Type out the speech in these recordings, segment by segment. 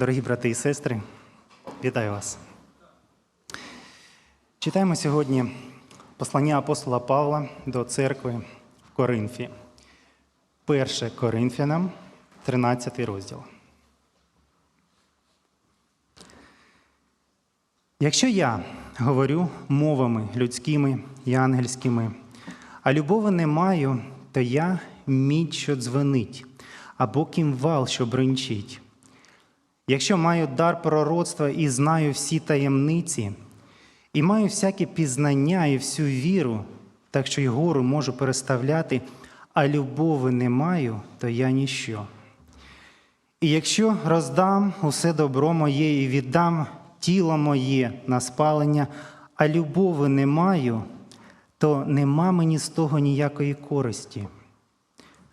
Дорогі брати і сестри, вітаю вас. Читаємо сьогодні послання апостола Павла до церкви в Коринфі. Перше Коринфянам, 13 розділ. Якщо я говорю мовами людськими і ангельськими, а любови не маю, то я мідь, що дзвонить, або кімвал, що бринчить. Якщо маю дар пророцтва і знаю всі таємниці, і маю всяке пізнання і всю віру, так що й гору можу переставляти, а любови не маю, то я ніщо. І якщо роздам усе добро моє і віддам тіло моє на спалення, а любови не маю, то нема мені з того ніякої користі.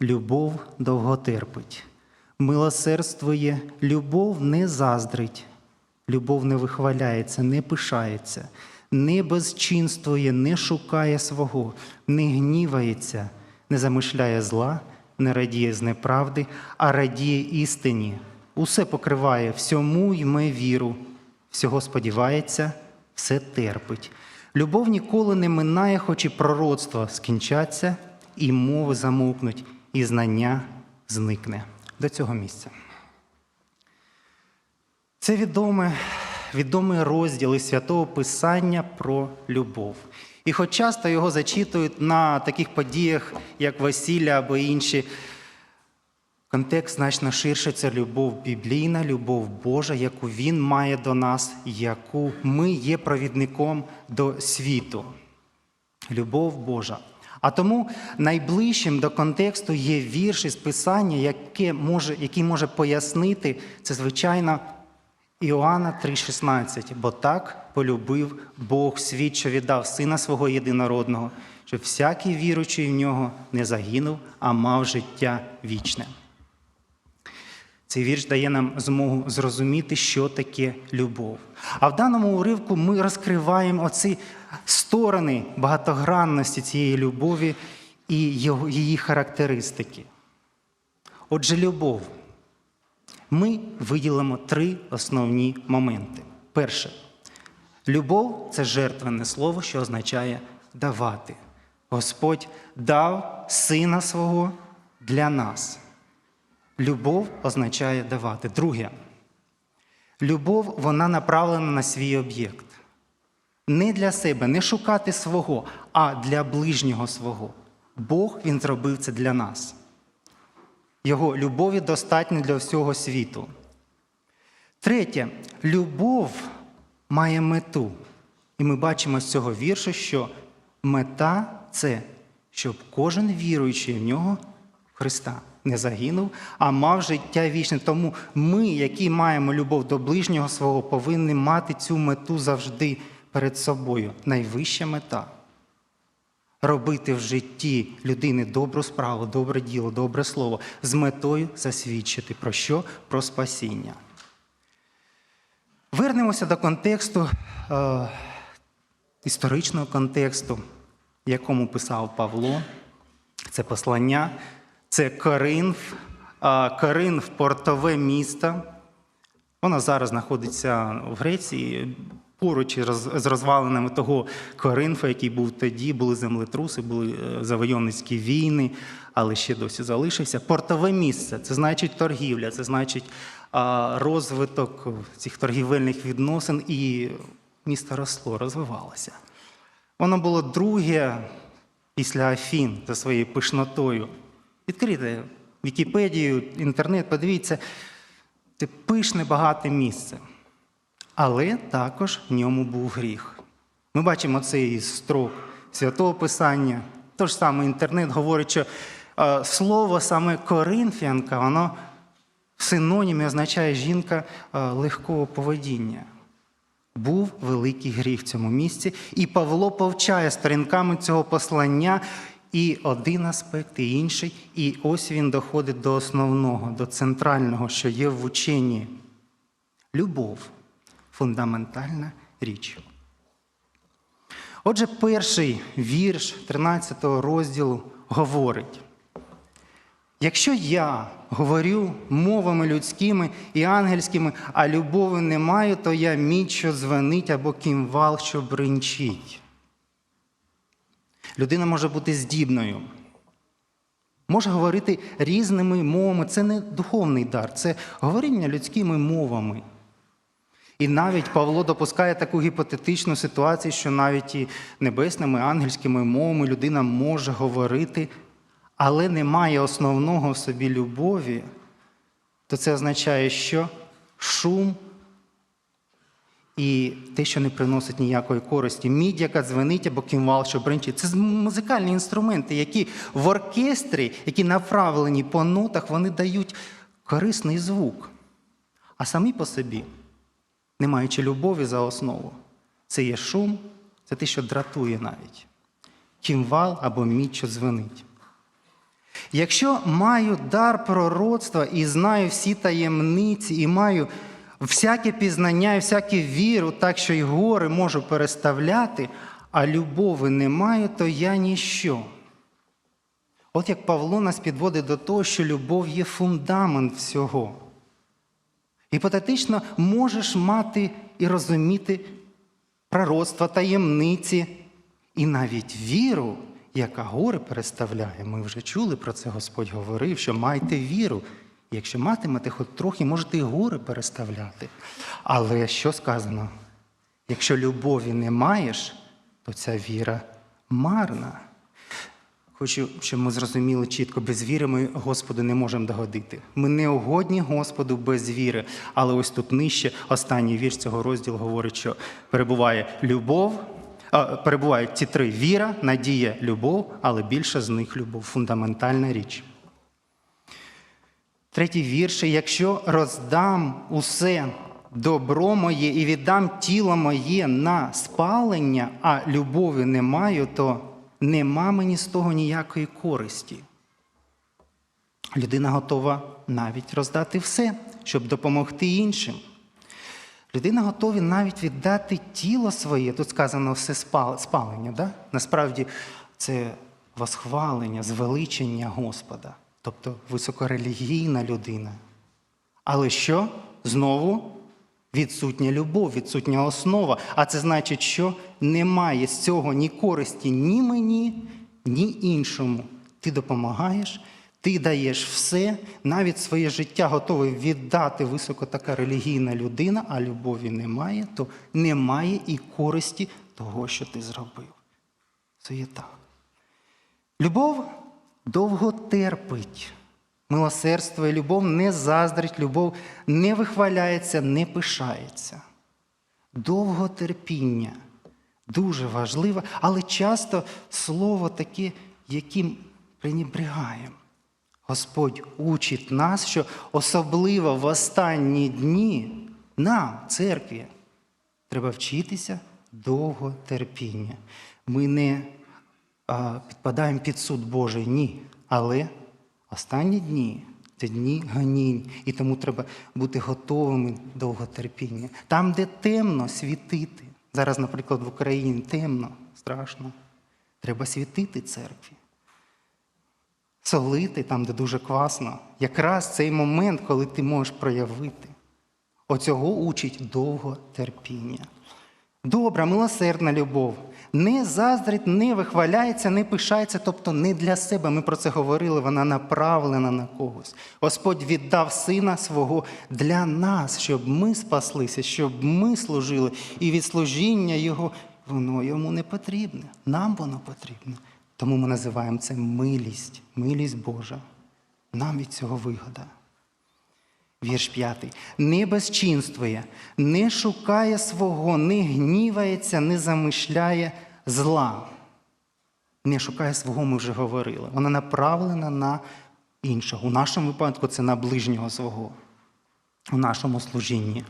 Любов довготерпить, милосердствує, любов не заздрить, любов не вихваляється, не пишається, не безчинствує, не шукає свого, не гнівається, не замишляє зла, не радіє з неправди, а радіє істині. Усе покриває, всьому йме віру, всього сподівається, все терпить. Любов ніколи не минає, хоч і пророцтва скінчаться, і мови замовкнуть, і знання зникне до цього місця. Це відоме, відомий розділ із святого Писання про любов. І хоч часто його зачитують на таких подіях, як весілля або інші, контекст значно ширше це любов біблійна, любов Божа, яку Він має до нас, яку ми є провідником до світу. Любов Божа. А тому найближчим до контексту є вірш із Писання, яке може, який може пояснити це, звичайно, Іоанна 3,16. Бо так полюбив Бог світ, що віддав Сина свого єдинородного, щоб всякий віруючий в нього не загинув, а мав життя вічне. Цей вірш дає нам змогу зрозуміти, що таке любов. А в даному уривку ми розкриваємо оці сторони багатогранності цієї любові і її характеристики. Отже, любов. Ми виділимо три основні моменти. Перше, любов це жертвенне слово, що означає давати. Господь дав сина свого для нас. Любов означає давати. Друге, любов вона направлена на свій об'єкт. Не для себе, не шукати свого, а для ближнього свого. Бог Він зробив це для нас. Його любові достатньо для всього світу. Третє, любов має мету. І ми бачимо з цього віршу, що мета це, щоб кожен віруючий в нього Христа не загинув, а мав життя вічне. Тому ми, які маємо любов до ближнього свого, повинні мати цю мету завжди перед собою. Найвища мета робити в житті людини добру справу, добре діло, добре слово з метою засвідчити про що? Про спасіння. Вернемося до контексту, е, історичного контексту, якому писав Павло. Це послання, це Коринф, Коринф портове місто. Воно зараз знаходиться в Греції. Поруч з розвалинами того Коринфа, який був тоді, були землетруси, були е, завойовницькі війни, але ще досі залишився. Портове місце це значить торгівля, це значить розвиток цих торгівельних відносин, і місто росло, розвивалося. Воно було друге після Афін за своєю пишнотою. Відкрийте Вікіпедію, інтернет, подивіться, це пишне багате місце. Але також в ньому був гріх. Ми бачимо це із строк святого Писання. Тож саме інтернет говорить, що е, слово саме коринфянка, воно в синонімі означає жінка е, легкого поведіння. Був великий гріх в цьому місці, і Павло повчає сторінками цього послання і один аспект, і інший. І ось він доходить до основного, до центрального, що є в ученні. Любов фундаментальна річ. Отже, перший вірш 13 розділу говорить: Якщо я говорю мовами людськими і ангельськими, а любові не маю, то я мідь, що дзвонить, або кімвал, що бринчить. Людина може бути здібною, може говорити різними мовами. Це не духовний дар, це говоріння людськими мовами. І навіть Павло допускає таку гіпотетичну ситуацію, що навіть і небесними ангельськими мовами людина може говорити, але не має основного в собі любові, то це означає, що шум і те, що не приносить ніякої користі. Мідь, яка дзвенить або кімвал, що бренчить. Це музикальні інструменти, які в оркестрі, які направлені по нотах, вони дають корисний звук. А самі по собі, не маючи любові за основу, це є шум, це те, що дратує навіть. Кімвал або мідь, що дзвенить. Якщо маю дар пророцтва і знаю всі таємниці, і маю всяке пізнання і всяке віру, так що й гори можу переставляти, а любови не маю, то я ніщо. От як Павло нас підводить до того, що любов є фундамент всього. Гіпотетично можеш мати і розуміти пророцтва, таємниці, і навіть віру, яка гори переставляє. Ми вже чули про це, Господь говорив, що майте віру. Якщо матимете хоч трохи, можете і гори переставляти. Але що сказано? Якщо любові не маєш, то ця віра марна. Хочу, щоб ми зрозуміли чітко, без віри ми Господу не можемо догодити. Ми не угодні Господу без віри. Але ось тут нижче останній вірш цього розділу говорить, що перебуває любов, а, перебувають ці три віра, надія, любов, але більше з них любов фундаментальна річ. Третій вірш. Якщо роздам усе добро моє і віддам тіло моє на спалення, а любові не маю, то нема мені з того ніякої користі. Людина готова навіть роздати все, щоб допомогти іншим. Людина готова навіть віддати тіло своє, тут сказано все спалення. Да? Насправді це восхвалення, звеличення Господа, тобто високорелігійна людина. Але що? Знову відсутня любов, відсутня основа. А це значить, що немає з цього ні користі ні мені, ні іншому. Ти допомагаєш, ти даєш все, навіть своє життя готовий віддати високо така релігійна людина, а любові немає, то немає і користі того, що ти зробив. Це є так. Любов довго терпить. Милосердство і любов не заздрить, любов не вихваляється, не пишається. Довготерпіння дуже важливе, але часто слово таке, яким пренебрігаємо. Господь учить нас, що особливо в останні дні нам, церкві, треба вчитися довготерпіння. Ми не підпадаємо під суд Божий, ні. Але останні дні це дні ганінь, і тому треба бути готовими довготерпіння. Там, де темно, світити. Зараз, наприклад, в Україні темно, страшно. Треба світити церкві. Солити там, де дуже класно. Якраз цей момент, коли ти можеш проявити. Оцього учить довготерпіння. Добра, милосердна любов. Не заздрить, не вихваляється, не пишається, тобто не для себе. Ми про це говорили, вона направлена на когось. Господь віддав сина свого для нас, щоб ми спаслися, щоб ми служили. І від служіння Його воно йому не потрібне. Нам воно потрібне. Тому ми називаємо це милість, милість Божа. Нам від цього вигода. Вірш п'ятий. Не безчинствує, не шукає свого, не гнівається, не замишляє зла. Не шукає свого, ми вже говорили. Вона направлена на іншого. У нашому випадку це на ближнього свого, у нашому служінні.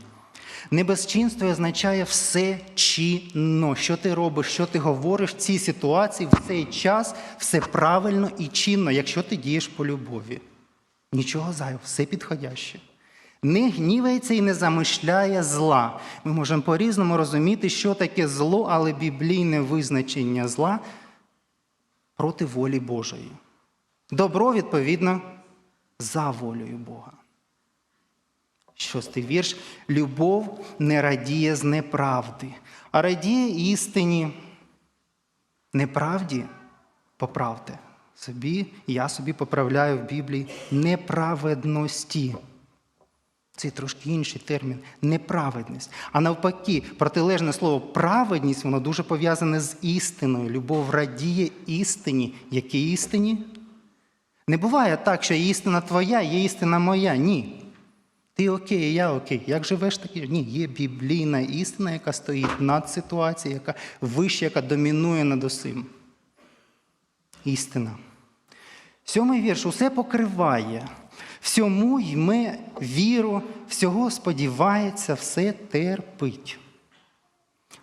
Небезчинство означає все чинно. Що ти робиш, що ти говориш в цій ситуації, в цей час, все правильно і чинно, якщо ти дієш по любові. Нічого зайвого, все підходяще. Не гнівається і не замишляє зла. Ми можемо по-різному розуміти, що таке зло, але біблійне визначення зла проти волі Божої. Добро, відповідно, за волею Бога. Шостий вірш. Любов не радіє з неправди, а радіє істині. Неправді поправте собі, я собі поправляю в Біблії неправедності. Це трошки інший термін неправедність. А навпаки, протилежне слово праведність, воно дуже пов'язане з істиною. Любов радіє істині. Якій істині? Не буває так, що є істина твоя, є істина моя. Ні. Ти окей, я окей. Як живеш таки? Ні, є біблійна істина, яка стоїть над ситуацією, яка вища, яка домінує над усім. Істина. Сьомий вірш усе покриває. Всьому йме віру, всього сподівається, все терпить.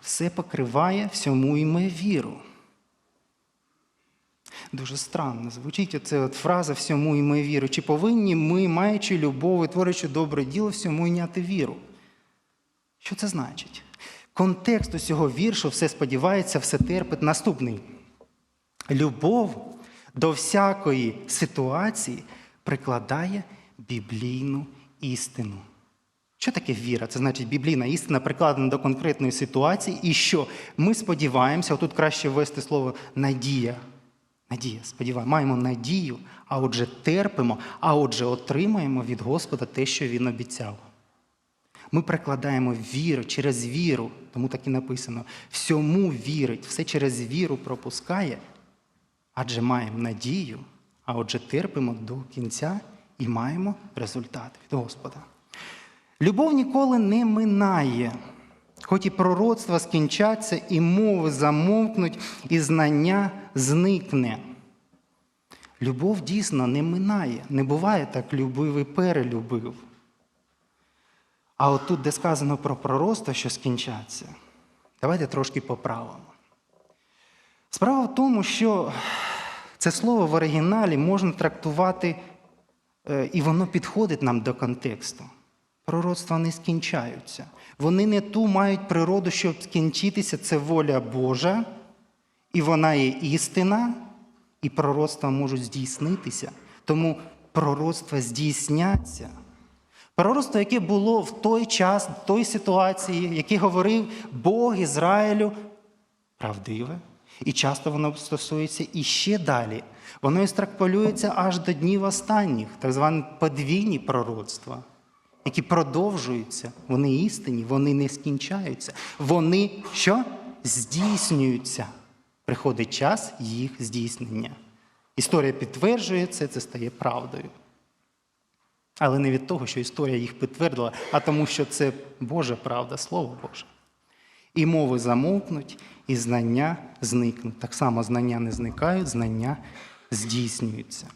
Все покриває, всьому йме віру. Дуже странно звучить оця от фраза всьому йме віру. Чи повинні ми, маючи любов і творячи добре діло, всьому йняти віру? Що це значить? Контекст усього віршу все сподівається, все терпить. Наступний. Любов до всякої ситуації прикладає біблійну істину. Що таке віра? Це значить біблійна істина прикладена до конкретної ситуації, і що ми сподіваємося, отут краще ввести слово надія. Надія, сподіваємо, маємо надію, а отже, терпимо, а отже, отримаємо від Господа те, що Він обіцяв. Ми прикладаємо віру через віру, тому так і написано: всьому вірить, все через віру пропускає, адже маємо надію, а отже, терпимо до кінця і маємо результат від Господа. Любов ніколи не минає, хоч і пророцтва скінчаться, і мови замовкнуть, і знання зникне. Любов дійсно не минає. Не буває так любив і перелюбив. А от тут, де сказано про пророцтва, що скінчаться, давайте трошки поправимо. Справа в тому, що це слово в оригіналі можна трактувати, е, і воно підходить нам до контексту. Пророцтва не скінчаються. Вони не ту мають природу, щоб скінчитися. Це воля Божа, і вона є істина, і пророцтва можуть здійснитися. Тому пророцтва здійсняться. Пророцтво, яке було в той час, в той ситуації, яке говорив Бог Ізраїлю, правдиве. І часто воно стосується і ще далі. Воно екстраполюється аж до днів останніх, так звані подвійні пророцтва, які продовжуються. Вони істинні, вони не скінчаються. Вони що? Здійснюються. Приходить час їх здійснення. Історія підтверджує це, це стає правдою. Але не від того, що історія їх підтвердила, а тому, що це Божа правда, Слово Боже. І мови замовкнуть, і знання зникнуть. Так само знання не зникають, знання здійснюються.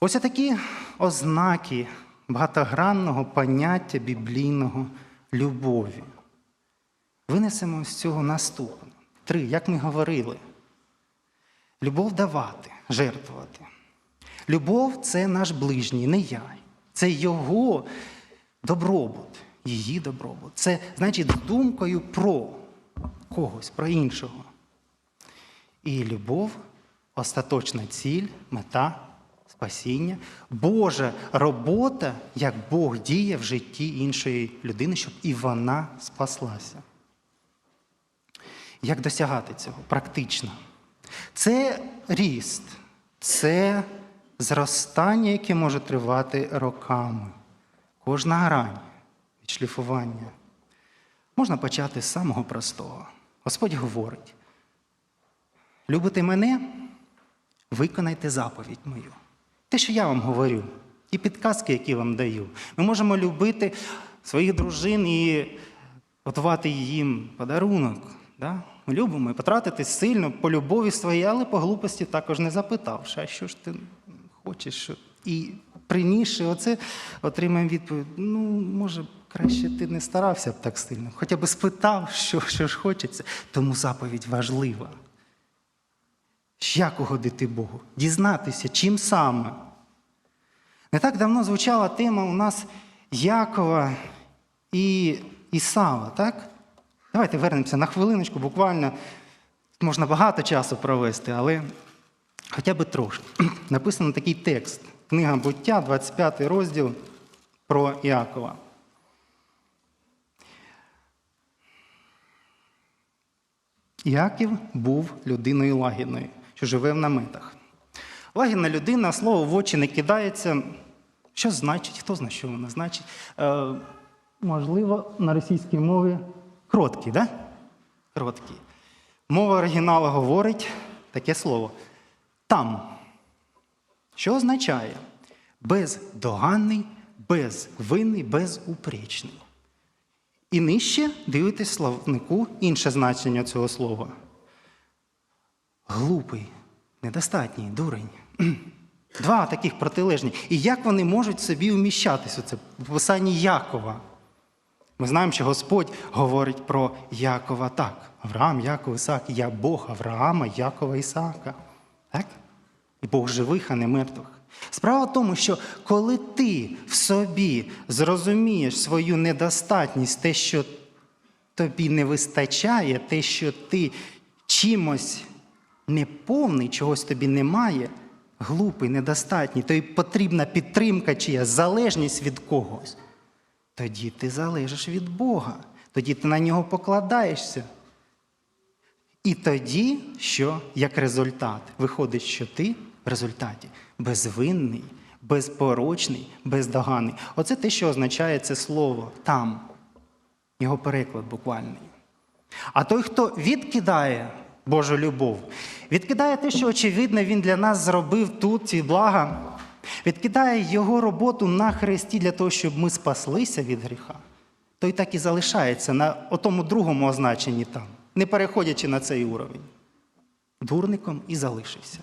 Ось такі ознаки багатогранного поняття біблійного любові. Винесемо з цього наступне. Три, як ми говорили. Любов давати, жертвувати. Любов це наш ближній, не я. Це його добробут, її добробут. Це значить думкою про когось, про іншого. І любов остаточна ціль, мета, спасіння, Божа робота, як Бог діє в житті іншої людини, щоб і вона спаслася. Як досягати цього? Практично. Це ріст, це зростання, яке може тривати роками. Кожна грань відшліфування. Можна почати з самого простого. Господь говорить: любите мене, виконайте заповідь мою. Те, що я вам говорю, ті підказки, які вам даю. Ми можемо любити своїх дружин і готувати їм подарунок. Да? Ми любимо і потратити сильно по любові своїй, але по глупості також не запитавши, а що ж ти хочеш? І принісши оце, отримаємо відповідь: ну, може, краще ти не старався б так сильно, хоча б спитав, що, що ж хочеться. Тому заповідь важлива. Як угодити Богу? Дізнатися, чим саме. Не так давно звучала тема у нас Якова і Ісава, так? Давайте вернемося на хвилиночку, буквально можна багато часу провести, але хоча б трошки. Написано такий текст Книга буття, 25 розділ про Іакова. Іаків був людиною лагідною, що живе в наметах. Лагідна людина, слово в очі не кидається. Що значить? Хто знає, що воно значить? Е, можливо, на російській мові кроткий, да? Кроткий. Мова оригіналу говорить таке слово там. Що означає бездоганний, безвинний, безупречний. І нижче дивитесь словнику інше значення цього слова. Глупий, недостатній, дурень. Два таких протилежні. І як вони можуть собі вміщатися? Це в писанні Якова. Ми знаємо, що Господь говорить про Якова так. Авраам, Яков, Ісаак. Я Бог Авраама, Якова, Ісаака. Так? І Бог живих, а не мертвих. Справа в тому, що коли ти в собі зрозумієш свою недостатність, те, що тобі не вистачає, те, що ти чимось неповний, чогось тобі немає, глупий, недостатній, тобі потрібна підтримка чия, залежність від когось, тоді ти залежиш від Бога, тоді ти на нього покладаєшся. І тоді, що? Як результат, виходить, що ти в результаті безвинний, безпорочний, бездоганний. Оце те, що означає це слово там, його переклад буквальний. А той, хто відкидає Божу любов, відкидає те, що очевидно він для нас зробив тут, ці блага, відкидає його роботу на хресті для того, щоб ми спаслися від гріха, той так і залишається на тому другому означенні там, не переходячи на цей уровень. Дурником і залишився.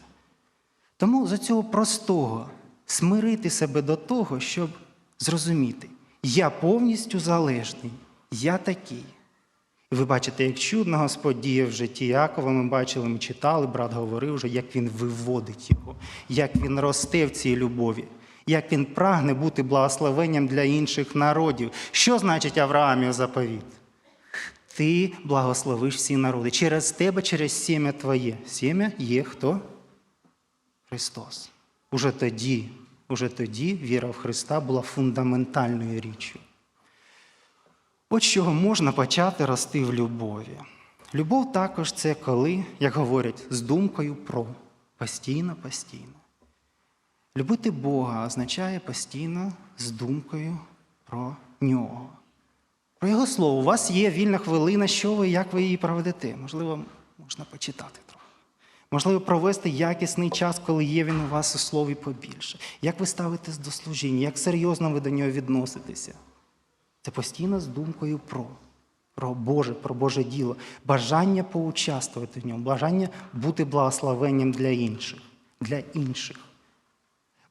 Тому з цього простого смирити себе до того, щоб зрозуміти, я повністю залежний, я такий. І ви бачите, як чудно Господь діє в житті Якова, ми бачили, ми читали, брат говорив вже, як він виводить його, як він росте в цій любові, як він прагне бути благословенням для інших народів. Що значить Авраамів заповіт? Ти благословиш всі народи. Через тебе, через сім'я твоє. Сім'я є хто? Христос. Уже тоді, уже тоді віра в Христа була фундаментальною річчю. От з чого можна почати рости в любові. Любов також це коли, як говорять, з думкою про постійно, постійно. Любити Бога означає постійно з думкою про нього. Про Його слово. У вас є вільна хвилина, що ви, як ви її проведете. Можливо, можна почитати. Можливо, провести якісний час, коли є він у вас у слові побільше. Як ви ставитесь до служіння, як серйозно ви до нього відноситеся? Це постійно з думкою про, про Боже, про Боже діло, бажання поучаствувати в ньому, бажання бути благословенням для інших, для інших.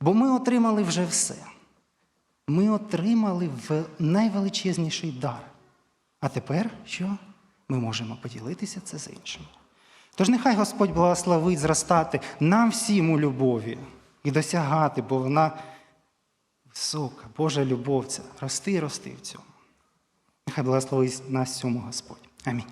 Бо ми отримали вже все. Ми отримали найвеличезніший дар. А тепер що? Ми можемо поділитися це з іншими. Тож нехай Господь благословить зростати нам всім у любові і досягати, бо вона висока, Божа любов ця, рости і рости в цьому. Нехай благословить нас цьому Господь. Амінь.